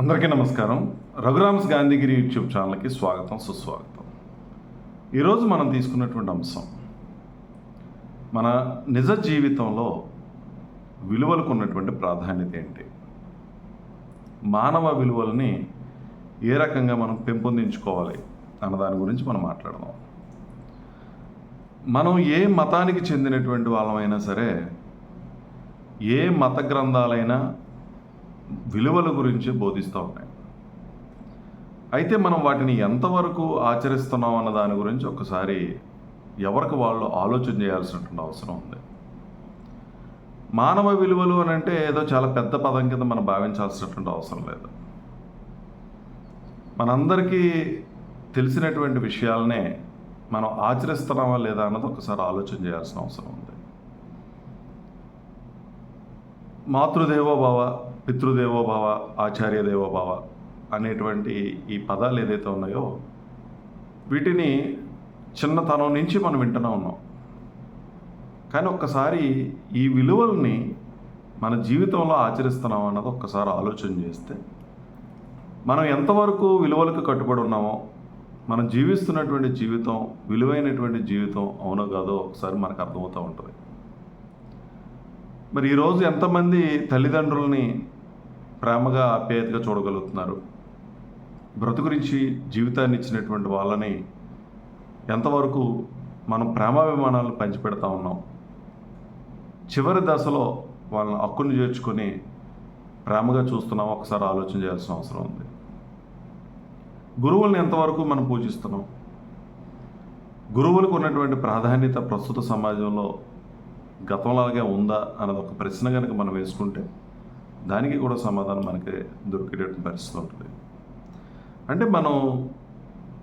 అందరికీ నమస్కారం. రఘురామ్స్ గాంధీగిరి యూట్యూబ్ ఛానల్కి స్వాగతం సుస్వాగతం. ఈరోజు మనం తీసుకున్నటువంటి అంశం మన నిజ జీవితంలో విలువలకు ఉన్నటువంటి ప్రాధాన్యత ఏంటి? మానవ విలువల్ని ఏ రకంగా మనం పెంపొందించుకోవాలి అన్న దాని గురించి మనం మాట్లాడదాం. మనం ఏ మతానికి చెందినటువంటి వాళ్ళమైనా సరే ఏ మత గ్రంథాలైనా విలువల గురించి బోధిస్తూ ఉన్నాయి. అయితే మనం వాటిని ఎంతవరకు ఆచరిస్తున్నాం అన్న దాని గురించి ఒకసారి ఎవరికి వాళ్ళు ఆలోచన చేయాల్సినటువంటి అవసరం ఉంది. మానవ విలువలు అని అంటే ఏదో చాలా పెద్ద పదం కింద మనం భావించాల్సినటువంటి అవసరం లేదు. మనందరికీ తెలిసినటువంటి విషయాలనే మనం ఆచరిస్తున్నామా లేదా అన్నది ఒకసారి ఆలోచన చేయాల్సిన అవసరం ఉంది. మాతృదేవోభావ పితృదేవోభావ ఆచార్య దేవోభావ అనేటువంటి ఈ పదాలు ఏదైతే ఉన్నాయో వీటిని చిన్నతనం నుంచి మనం వింటూనే ఉన్నాం. కానీ ఒక్కసారి ఈ విలువల్ని మన జీవితంలో ఆచరిస్తున్నాం అన్నది ఒక్కసారి ఆలోచన చేస్తే మనం ఎంతవరకు విలువలకు కట్టుబడి ఉన్నామో మనం జీవిస్తున్నటువంటి జీవితం విలువైనటువంటి జీవితం అవునో కాదో ఒకసారి మనకు అర్థమవుతూ ఉంటుంది. మరి ఈరోజు ఎంతమంది తల్లిదండ్రుల్ని ప్రేమగా ఆప్యాయతగా చూడగలుగుతున్నారు? బ్రతుకురించి జీవితాన్ని ఇచ్చినటువంటి వాళ్ళని ఎంతవరకు మనం ప్రేమాభిమానాలను పంచిపెడతా ఉన్నాం? చివరి దశలో వాళ్ళని హక్కును చేర్చుకొని ప్రేమగా చూస్తున్నాం ఒకసారి ఆలోచన చేయాల్సిన అవసరం ఉంది. గురువుల్ని ఎంతవరకు మనం పూజిస్తున్నాం? గురువులకు ఉన్నటువంటి ప్రాధాన్యత ప్రస్తుత సమాజంలో గతంలాగే ఉందా అన్నది ఒక ప్రశ్న కనుక మనం వేసుకుంటే దానికి కూడా సమాధానం మనకి దొరికేటటువంటి పరిస్థితి ఉంటుంది. అంటే మనం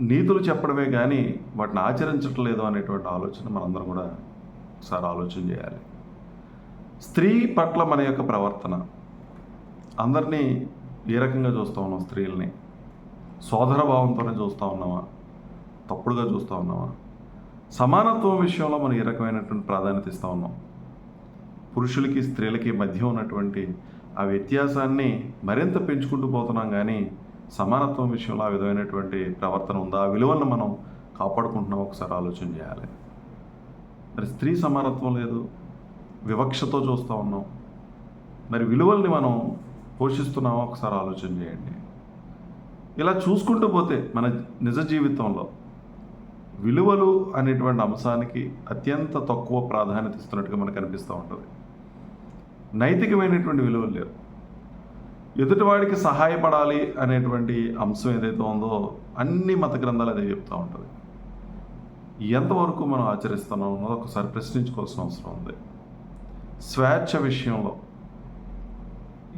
నీతులు చెప్పడమే కానీ వాటిని ఆచరించట్లేదు అనేటువంటి ఆలోచన మనందరం కూడా ఒకసారి ఆలోచన చేయాలి. స్త్రీ పట్ల మన యొక్క ప్రవర్తన. అందరినీ ఏ రకంగా చూస్తూ ఉన్నాం? స్త్రీలని. సోదర భావంతోనే చూస్తూ ఉన్నామా? తప్పుడుగా చూస్తూ ఉన్నామా? సమానత్వం విషయంలో మనం ఏ రకమైనటువంటి ప్రాధాన్యత ఇస్తూ ఉన్నాం? పురుషులకి స్త్రీలకి మధ్య ఉన్నటువంటి ఆ వ్యత్యాసాన్ని మరింత పెంచుకుంటూ పోతున్నాం కానీ సమానత్వం విషయంలో ఆ విధమైనటువంటి ప్రవర్తన ఉందా? ఆ విలువలను మనం కాపాడుకుంటున్నాం ఒకసారి ఆలోచన చేయాలి. మరి స్త్రీ సమానత్వం లేదు. వివక్షతో చూస్తూ ఉన్నాం. మరి విలువల్ని మనం పోషిస్తున్నామో? ఒకసారి ఆలోచన చేయండి. ఇలా చూసుకుంటూ పోతే మన నిజ జీవితంలో విలువలు అనేటువంటి అంశానికి అత్యంత తక్కువ ప్రాధాన్యత ఇస్తున్నట్టుగా మనకు అనిపిస్తూ ఉంటుంది. నైతికమైనటువంటి విలువలు లేవు. ఎదుటివాడికి సహాయపడాలి అనేటువంటి అంశం ఏదైతే ఉందో అన్ని మత గ్రంథాలు అదే చెప్తూ ఉంటుంది. ఎంతవరకు మనం ఆచరిస్తున్నాం అన్నది ఒకసారి ప్రశ్నించుకోవాల్సిన అవసరం ఉంది. స్వేచ్ఛ విషయంలో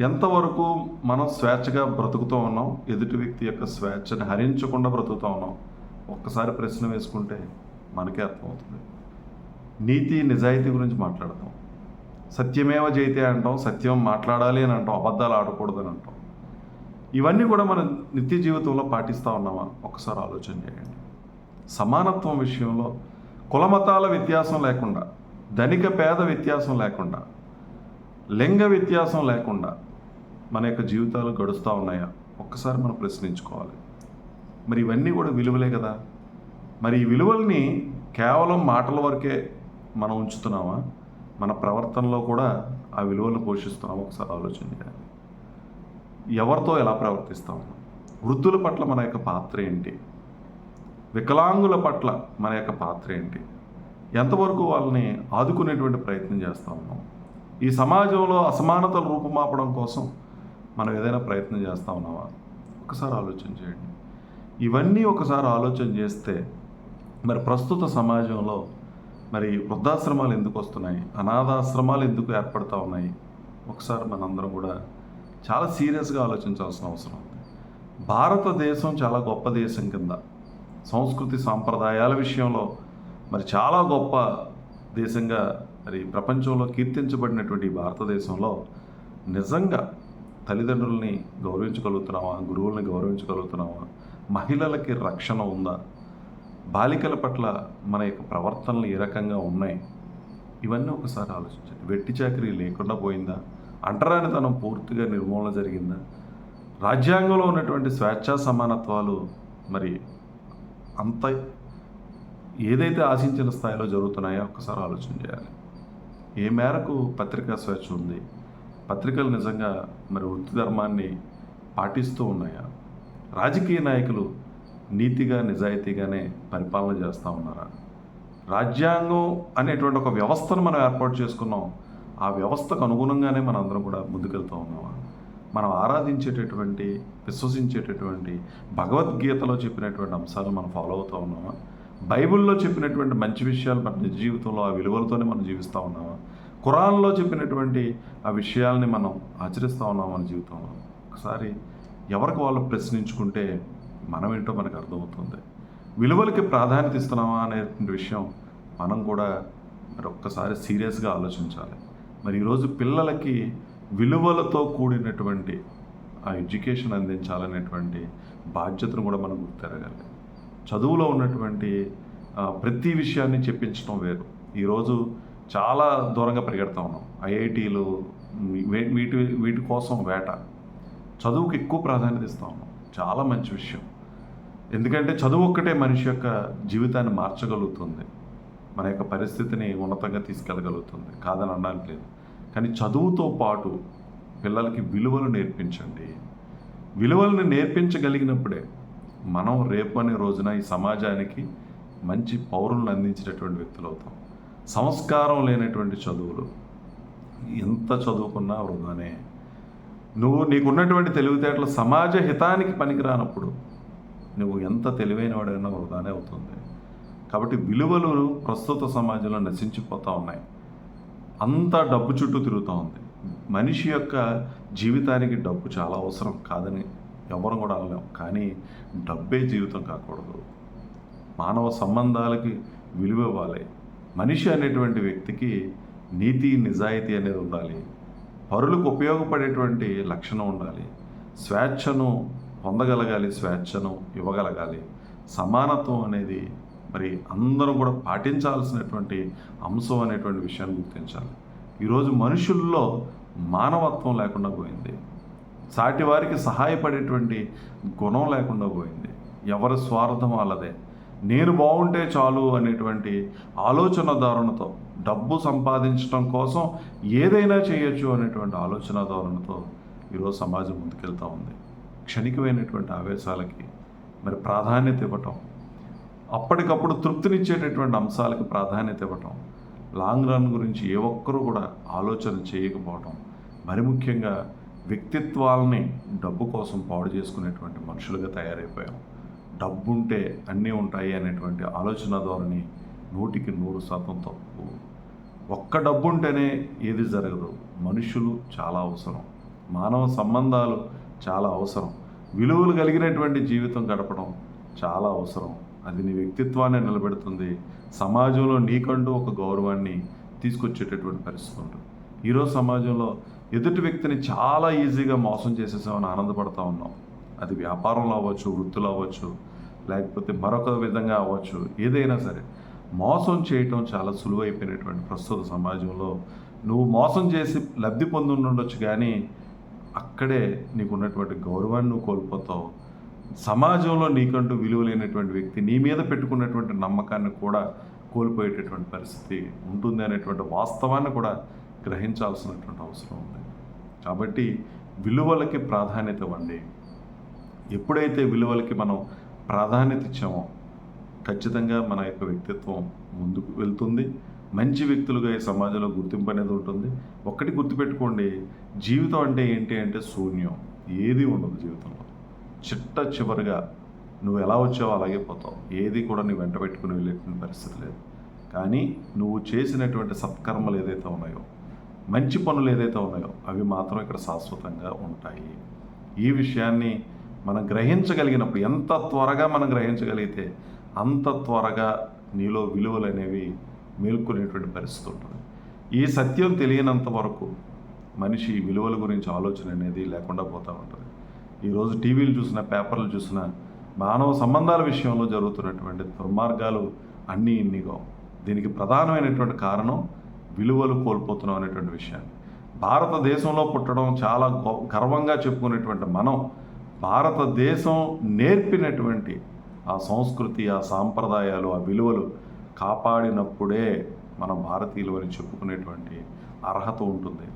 ఎంతవరకు మనం స్వేచ్ఛగా బ్రతుకుతూ ఉన్నాం ఎదుటి వ్యక్తి యొక్క స్వేచ్ఛను హరించకుండా బ్రతుకుతూ ఉన్నాం ఒక్కసారి ప్రశ్న వేసుకుంటే మనకే అర్థమవుతుంది. నీతి నిజాయితీ గురించి మాట్లాడతాం. సత్యమేవ జైతే అంటాం సత్యం మాట్లాడాలి అని అంటాం అబద్ధాలు ఆడకూడదని అంటాం. ఇవన్నీ కూడా మనం నిత్య జీవితంలో పాటిస్తూ ఉన్నామా? ఒకసారి ఆలోచన చేయండి. సమానత్వం విషయంలో కులమతాల వ్యత్యాసం లేకుండా ధనిక పేద వ్యత్యాసం లేకుండా లింగ వ్యత్యాసం లేకుండా మన యొక్క జీవితాలు గడుస్తూ ఉన్నాయా? ఒక్కసారి మనం ప్రశ్నించుకోవాలి. మరి ఇవన్నీ కూడా విలువలే కదా? మరి ఈ విలువల్ని కేవలం మాటల వరకే మనం ఉంచుతున్నామా? మన ప్రవర్తనలో కూడా ఆ విలువలను పోషిస్తున్నామా? ఒకసారి ఆలోచన చేయాలి. ఎవరితో ఎలా ప్రవర్తిస్తాము వృద్ధుల పట్ల మన యొక్క పాత్ర ఏంటి? వికలాంగుల పట్ల మన యొక్క పాత్ర ఏంటి? ఎంతవరకు వాళ్ళని ఆదుకునేటువంటి ప్రయత్నం చేస్తూ ఉన్నాం? ఈ సమాజంలో అసమానతలు రూపుమాపడం కోసం మనం ఏదైనా ప్రయత్నం చేస్తూ ఉన్నామా? ఒకసారి ఆలోచన చేయండి. ఇవన్నీ ఒకసారి ఆలోచన చేస్తే మరి ప్రస్తుత సమాజంలో మరి వృద్ధాశ్రమాలు ఎందుకు వస్తున్నాయి? అనాథాశ్రమాలు ఎందుకు ఏర్పడతా ఉన్నాయి? ఒకసారి మనందరం కూడా చాలా సీరియస్గా ఆలోచించాల్సిన అవసరం ఉంది. భారతదేశం చాలా గొప్ప దేశం కింద సంస్కృతి సాంప్రదాయాల విషయంలో మరి చాలా గొప్ప దేశంగా మరి ప్రపంచంలో కీర్తించబడినటువంటి భారతదేశంలో నిజంగా తల్లిదండ్రుల్ని గౌరవించగలుగుతున్నామా? గురువుల్ని గౌరవించగలుగుతున్నామా? మహిళలకి రక్షణ ఉందా? బాలికల పట్ల మన యొక్క ప్రవర్తనలు ఏ రకంగా ఉన్నాయి? ఇవన్నీ ఒకసారి ఆలోచించండి. వెట్టి చాకరీ లేకుండా పోయిందా? అంటరానితనం పూర్తిగా నిర్మూలన జరిగిందా? రాజ్యాంగంలో ఉన్నటువంటి స్వేచ్ఛా సమానత్వాలు మరి అంత ఏదైతే ఆశించిన స్థాయిలో జరుగుతున్నాయో ఒక్కసారి ఆలోచన చేయాలి. ఏ మేరకు పత్రికా స్వేచ్ఛ ఉంది? పత్రికలు నిజంగా మరి వృత్తి ధర్మాన్ని పాటిస్తూ ఉన్నాయా? రాజకీయ నాయకులు నీతిగా నిజాయితీగానే పరిపాలన చేస్తూ ఉన్నారా? రాజ్యాంగం అనేటువంటి ఒక వ్యవస్థను మనం ఏర్పాటు చేసుకున్నాం. ఆ వ్యవస్థకు అనుగుణంగానే మనం అందరం కూడా ముందుకెళ్తూ ఉన్నామా? మనం ఆరాధించేటటువంటి విశ్వసించేటటువంటి భగవద్గీతలో చెప్పినటువంటి అంశాలు మనం ఫాలో అవుతూ ఉన్నామా? బైబిల్లో చెప్పినటువంటి మంచి విషయాలు మన నిజ జీవితంలో ఆ విలువలతోనే మనం జీవిస్తూ ఉన్నామా? ఖురాన్లో చెప్పినటువంటి ఆ విషయాల్ని మనం ఆచరిస్తూ ఉన్నాం మన జీవితంలో? ఒకసారి ఎవరికి వాళ్ళు ప్రశ్నించుకుంటే మనం ఏంటో మనకు అర్థమవుతుంది. విలువలకి ప్రాధాన్యత ఇస్తున్నామా అనేటువంటి విషయం మనం కూడా మరి ఒక్కసారి సీరియస్గా ఆలోచించాలి. మరి ఈరోజు పిల్లలకి విలువలతో కూడినటువంటి ఆ ఎడ్యుకేషన్ అందించాలనేటువంటి బాధ్యతను కూడా మనం గుర్తెరగాలి. చదువులో ఉన్నటువంటి ప్రతి విషయాన్ని చెప్పించడం వేరు. ఈరోజు చాలా దూరంగా పరిగెడతా ఉన్నాం. ఐఐటీలు వీటి వీటి కోసం వేట. చదువుకి ఎక్కువ ప్రాధాన్యత ఇస్తా ఉన్నాం చాలా మంచి విషయం. ఎందుకంటే చదువు ఒక్కటే మనిషి యొక్క జీవితాన్ని మార్చగలుగుతుంది. మన యొక్క పరిస్థితిని ఉన్నతంగా తీసుకెళ్ళగలుగుతుంది. కాదని అనడానికి లేదు. కానీ చదువుతో పాటు పిల్లలకి విలువలు నేర్పించండి. విలువలను నేర్పించగలిగినప్పుడే మనం రేపు అనే రోజున ఈ సమాజానికి మంచి పౌరులను అందించేటటువంటి వ్యక్తులు అవుతాం. సంస్కారం లేనటువంటి చదువులు ఎంత చదువుకున్నా వృధానే. నువ్వు నీకున్నటువంటి తెలివితేటలు సమాజ హితానికి పనికిరానప్పుడు నువ్వు ఎంత తెలివైన వాడైనా వృధానే అవుతుంది. కాబట్టి విలువలు ప్రస్తుత సమాజంలో నశించిపోతూ ఉన్నాయి. అంతా డబ్బు చుట్టూ తిరుగుతూ ఉంది. మనిషి యొక్క జీవితానికి డబ్బు చాలా అవసరం కాదని ఎవరు కూడా అనలేం. కానీ డబ్బే జీవితం కాకూడదు. మానవ సంబంధాలకి విలువ ఇవ్వాలి మనిషి అనేటువంటి వ్యక్తికి నీతి నిజాయితీ అనేది ఉండాలి. పరులకు ఉపయోగపడేటువంటి లక్షణం ఉండాలి. స్వేచ్ఛను పొందగలగాలి స్వేచ్ఛను ఇవ్వగలగాలి. సమానత్వం అనేది మరి అందరం కూడా పాటించాల్సినటువంటి అంశం అనేటువంటి విషయాన్ని గుర్తించాలి. ఈరోజు మనుషుల్లో మానవత్వం లేకుండా పోయింది. సాటి వారికి సహాయపడేటువంటి గుణం లేకుండా పోయింది. ఎవరి స్వార్థం వాళ్ళదే. నేను బాగుంటే చాలు అనేటువంటి ఆలోచన ధారణతో డబ్బు సంపాదించడం కోసం ఏదైనా చేయొచ్చు అనేటువంటి ఆలోచన ధోరణితో ఈరోజు సమాజం ముందుకెళ్తూ ఉంది. క్షణికమైనటువంటి ఆవేశాలకి మరి ప్రాధాన్యత ఇవ్వటం అప్పటికప్పుడు తృప్తినిచ్చేటటువంటి అంశాలకు ప్రాధాన్యత ఇవ్వటం లాంగ్ రన్ గురించి ఏ ఒక్కరూ కూడా ఆలోచన చేయకపోవటం మరి ముఖ్యంగా వ్యక్తిత్వాలని డబ్బు కోసం పాడు చేసుకునేటువంటి మనుషులుగా తయారైపోయాం. డబ్బుంటే అన్నీ ఉంటాయి అనేటువంటి ఆలోచన ధోరణి నూటికి నూరు శాతం తప్పు ఒక్క డబ్బు ఉంటేనే ఏది జరగదు. మనుషులు చాలా అవసరం. మానవ సంబంధాలు చాలా అవసరం. విలువలు కలిగినటువంటి జీవితం గడపడం చాలా అవసరం. అది నీ వ్యక్తిత్వాన్ని నిలబెడుతుంది. సమాజంలో నీకంటూ ఒక గౌరవాన్ని తీసుకొచ్చేటటువంటి పరిస్థితి ఉంటుంది. ఈరోజు సమాజంలో ఎదుటి వ్యక్తిని చాలా ఈజీగా మోసం చేసేసామని ఆనందపడతా ఉన్నాం. అది వ్యాపారంలో అవ్వచ్చు వృత్తులు అవ్వచ్చు లేకపోతే మరొక విధంగా అవ్వచ్చు ఏదైనా సరే. మోసం చేయటం చాలా సులువైపోయినటువంటి ప్రస్తుత సమాజంలో. నువ్వు మోసం చేసి లబ్ధి పొంది ఉండొచ్చు కానీ అక్కడే నీకు ఉన్నటువంటి గౌరవాన్ని నువ్వు కోల్పోతావు. సమాజంలో నీకంటూ విలువ లేనటువంటి వ్యక్తి నీ మీద పెట్టుకున్నటువంటి నమ్మకాన్ని కూడా కోల్పోయేటటువంటి పరిస్థితి ఉంటుంది అనేటువంటి వాస్తవాన్ని కూడా గ్రహించాల్సినటువంటి అవసరం ఉంది. కాబట్టి విలువలకి ప్రాధాన్యత ఇవ్వండి. ఎప్పుడైతే విలువలకి మనం ప్రాధాన్యత ఇచ్చామో ఖచ్చితంగా మన యొక్క వ్యక్తిత్వం ముందుకు వెళ్తుంది. మంచి వ్యక్తులుగా ఈ సమాజంలో గుర్తింపు అనేది ఉంటుంది. ఒక్కటి గుర్తుపెట్టుకోండి జీవితం అంటే ఏంటి అంటే శూన్యం. ఏది ఉండదు జీవితంలో. చిట్ట చివరిగా నువ్వు ఎలా వచ్చావో అలాగే పోతావు. ఏది కూడా నువ్వు వెంట పెట్టుకుని వెళ్ళేటువంటి పరిస్థితి లేదు. కానీ నువ్వు చేసినటువంటి సత్కర్మలు ఏదైతే ఉన్నాయో మంచి పనులు ఏదైతే ఉన్నాయో అవి మాత్రం ఇక్కడ శాశ్వతంగా ఉంటాయి. ఈ విషయాన్ని మనం గ్రహించగలిగినప్పుడు ఎంత త్వరగా మనం గ్రహించగలిగితే అంత త్వరగా నీలో విలువలు అనేవి మేల్కొనేటువంటి పరిస్థితి ఉంటుంది. ఈ సత్యం తెలియనంత వరకు మనిషి విలువల గురించి ఆలోచన అనేది లేకుండా పోతూ ఉంటుంది. ఈరోజు టీవీలు చూసిన పేపర్లు చూసిన మానవ సంబంధాల విషయంలో జరుగుతున్నటువంటి దుర్మార్గాలు అన్నీ ఇన్నిగా. దీనికి ప్రధానమైనటువంటి కారణం విలువలు కోల్పోతున్నాం అనేటువంటి విషయాన్ని. భారతదేశంలో పుట్టడం చాలా గర్వంగా చెప్పుకునేటువంటి మనం భారతదేశం నేర్పినటువంటి ఆ సంస్కృతి ఆ సాంప్రదాయాలు ఆ విలువలు కాపాడినప్పుడే మనం భారతీయులు అని చెప్పుకునేటువంటి అర్హత ఉంటుంది.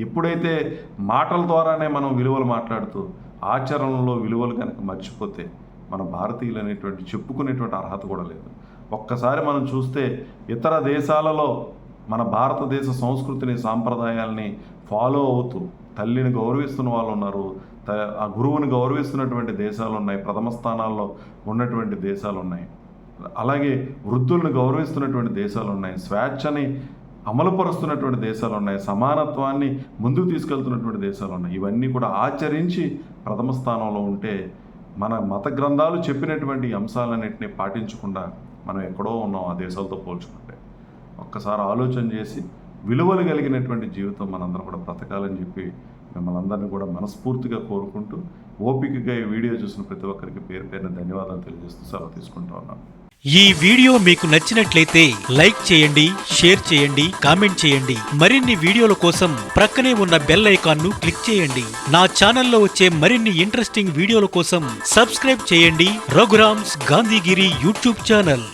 ఎప్పుడైతే మాటల ద్వారానే మనం విలువలు మాట్లాడుతూ ఆచరణలో విలువలు కనుక మర్చిపోతే మన భారతీయులు అనేటువంటి చెప్పుకునేటువంటి అర్హత కూడా లేదు. ఒక్కసారి మనం చూస్తే ఇతర దేశాలలో మన భారతదేశ సంస్కృతిని సాంప్రదాయాల్ని ఫాలో అవుతూ తల్లిని గౌరవిస్తున్న వాళ్ళు ఉన్నారు ఆ గురువుని గౌరవిస్తున్నటువంటి దేశాలు ఉన్నాయి ప్రథమ స్థానాల్లో ఉన్నటువంటి దేశాలు ఉన్నాయి. అలాగే వృద్ధులను గౌరవిస్తున్నటువంటి దేశాలు ఉన్నాయి స్వేచ్ఛని అమలుపరుస్తున్నటువంటి దేశాలు ఉన్నాయి సమానత్వాన్ని ముందుకు తీసుకెళ్తున్నటువంటి దేశాలు ఉన్నాయి. ఇవన్నీ కూడా ఆచరించి ప్రథమ స్థానంలో ఉంటే మన మత గ్రంథాలు చెప్పినటువంటి అంశాలన్నింటినీ పాటించకుండా మనం ఎక్కడో ఉన్నాం ఆ దేశాలతో పోల్చుకుంటే. ఒక్కసారి ఆలోచన చేసి విలువలు కలిగినటువంటి జీవితం మనందరం కూడా బ్రతకాలని చెప్పి మిమ్మల్ని అందరినీ కూడా మనస్ఫూర్తిగా కోరుకుంటూ ఓపికగా ఈ వీడియో చూసిన ప్రతి ఒక్కరికి పేరు పేరున ధన్యవాదాలు తెలియజేస్తూ సెలవు తీసుకుంటా ఉన్నాను. ఈ వీడియో మీకు నచ్చినట్లయితే లైక్ చేయండి షేర్ చేయండి కామెంట్ చేయండి. మరిన్ని వీడియోల కోసం ప్రక్కనే ఉన్న బెల్ ఐకాన్ను క్లిక్ చేయండి. నా ఛానల్లో వచ్చే మరిన్ని ఇంట్రెస్టింగ్ వీడియోల కోసం సబ్స్క్రైబ్ చేయండి. Raghuram's Gandhigiri YouTube channel.